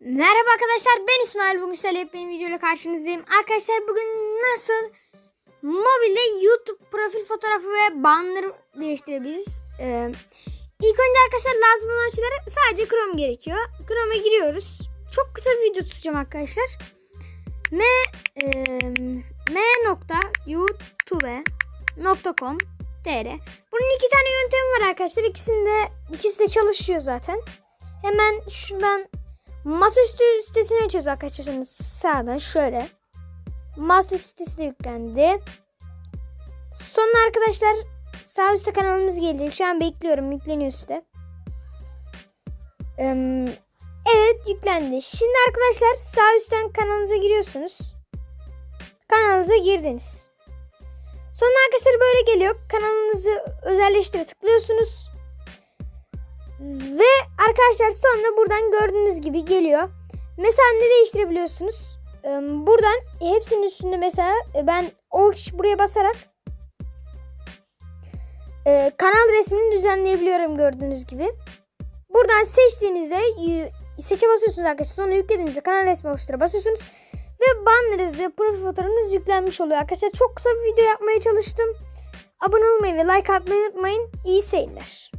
Merhaba arkadaşlar ben İsmail bugün sizlerle yepyeni videoyla karşınızdayım. Arkadaşlar bugün nasıl mobilde YouTube profil fotoğrafı ve banner değiştirebiliriz. Ee, ilk önce arkadaşlar lazım olan şeylere sadece Chrome gerekiyor. Chrome'a giriyoruz. Çok kısa bir video tutacağım arkadaşlar. m e, m nokta youtube.com tr Bunun iki tane yöntemi var arkadaşlar. İkisinde ikisi de çalışıyor zaten. Hemen şuradan Masaüstü sitesini açıyoruz arkadaşlar şimdi sağdan şöyle. Masaüstü sitesi de yüklendi. Sonra arkadaşlar sağ üstte kanalımız gelecek. Şu an bekliyorum yükleniyor site. Evet yüklendi. Şimdi arkadaşlar sağ üstten kanalınıza giriyorsunuz. Kanalınıza girdiniz. Sonra arkadaşlar böyle geliyor. Kanalınızı özelleştire tıklıyorsunuz. Ve arkadaşlar sonra buradan gördüğünüz gibi geliyor. Mesela ne değiştirebiliyorsunuz? Ee, Buradan hepsinin üstünde mesela e, ben o buraya basarak e, kanal resmini düzenleyebiliyorum gördüğünüz gibi. Buradan seçtiğinizde seçe basıyorsunuz arkadaşlar. Sonra yüklediğinizde kanal resmi oluştura basıyorsunuz. Ve bannerınız, profil fotoğrafınız yüklenmiş oluyor arkadaşlar. Çok kısa bir video yapmaya çalıştım. Abone olmayı ve like atmayı unutmayın. İyi seyirler.